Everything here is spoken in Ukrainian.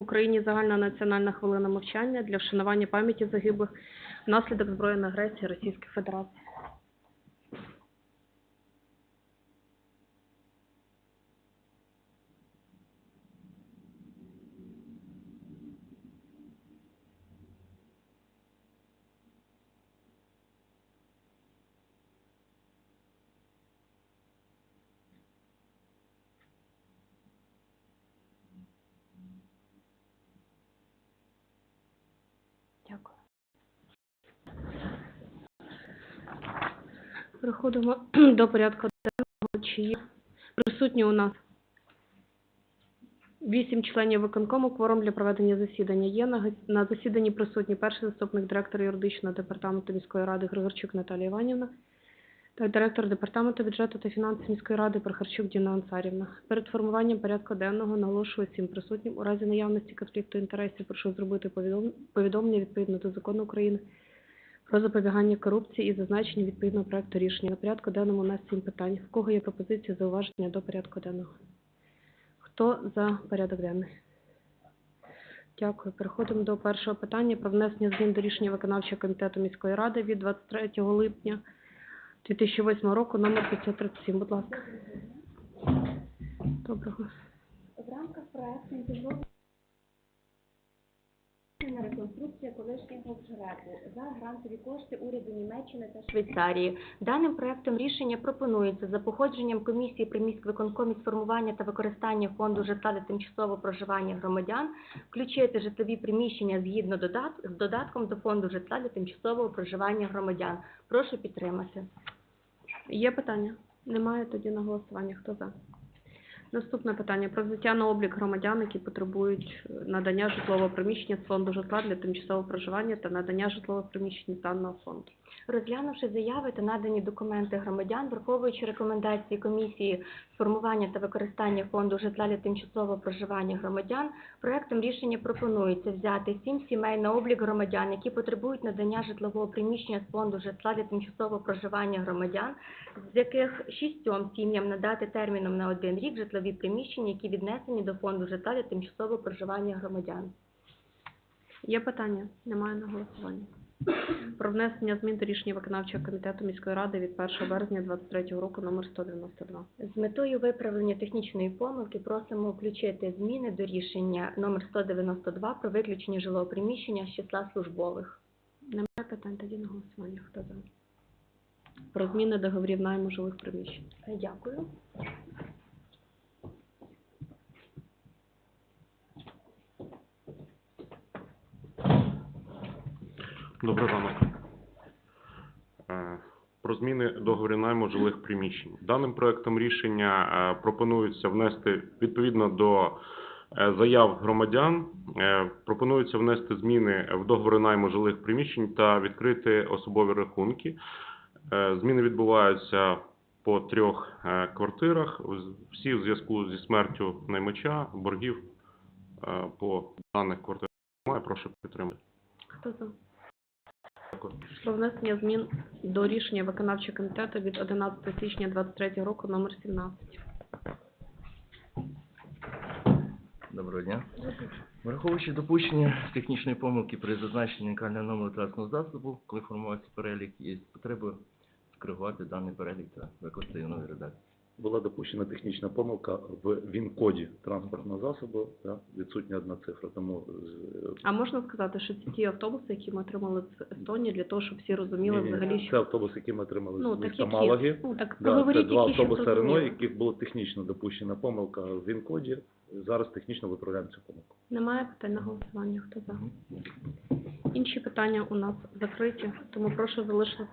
Україні загальна національна хвилина мовчання для вшанування пам'яті загиблих внаслідок збройної агресії Російської Федерації. Дякую. Переходимо до порядку денного. Чи є присутні у нас вісім членів виконкому, кворум для проведення засідання. Є на, на засіданні присутні перший заступник директора юридичного департаменту міської ради Григорчук Наталія Іванівна та директор департаменту бюджету та фінансів міської ради Прохарчук Діна Ансарівна. Перед формуванням порядку денного наголошую всім присутнім у разі наявності конфлікту інтересів прошу зробити повідом- повідомлення відповідно до закону України про запобігання корупції і зазначення відповідного проекту рішення. На порядку денному у нас сім питань. В кого є пропозиції зауваження до порядку денного? Хто за порядок денний? Дякую. Переходимо до першого питання про внесення змін до рішення виконавчого комітету міської ради від 23 липня 2008 року номер 537. Будь ласка. Доброго. В рамках проекту інтегрованої на реконструкція колишнього жеребу за грантові кошти уряду Німеччини та Швейцарії. Даним проектом рішення пропонується за походженням комісії при міськвиконкомі з формування та використання фонду житла для тимчасового проживання громадян включити житлові приміщення згідно з додатком до фонду житла для тимчасового проживання громадян. Прошу підтримати. Є питання? Немає тоді на голосування. Хто за? Наступне питання про взяття на облік громадян, які потребують е, надання житлового приміщення з фонду житла для тимчасового проживання та надання житлових приміщень з даного фонду. Розглянувши заяви та надані документи громадян, враховуючи рекомендації комісії формування та використання фонду житла для тимчасового проживання громадян, проектом рішення пропонується взяти сім сімей на облік громадян, які потребують надання житлового приміщення з фонду житла для тимчасового проживання громадян, з яких шістьом сім'ям надати терміном на один рік житлові приміщення, які віднесені до фонду житла для тимчасового проживання громадян. Є питання? Немає на голосування. Про внесення змін до рішення виконавчого комітету міської ради від 1 березня 2023 року номер 192. З метою виправлення технічної помилки просимо включити зміни до рішення номер 192 про виключення жилого приміщення з числа службових. Немає питань тоді на голосування. Хто за? Про зміни договорів найму жилих приміщень. Дякую. Добрий ранок. Е, Про зміни договорів найму жилих приміщень. Даним проектом рішення е, пропонується внести відповідно до е, заяв громадян. Пропонується внести зміни в договори найму жилих приміщень та відкрити особові рахунки. Зміни відбуваються по трьох квартирах. З- Всі в зв'язку зі смертю наймача, боргів по даних квартирах немає. Прошу підтримати. Хто за? Про внесення змін до рішення виконавчого комітету від 11 січня 2023 року номер 17. Доброго дня. Враховуючи допущення технічної помилки при зазначенні унікального номеру транспортного засобу, коли формувався перелік, є потреба скоригувати даний перелік та викласти його новій редакції. Була допущена технічна помилка в ВІН-коді транспортного засобу, да, відсутня одна цифра. Тому А можна сказати, що це ті автобуси, які ми отримали з Естонії, для того, щоб всі розуміли Ні-ні, взагалі, що це автобус, який ми отримали ну з міста які Малаги. ну так Да, це два які автобуси Рено, зрозуміли. яких було технічно допущена помилка в ВІН-коді. Зараз технічно виправляємо цю помилку. Немає питань на голосування. Хто за? Інші питання у нас закриті, тому прошу залишити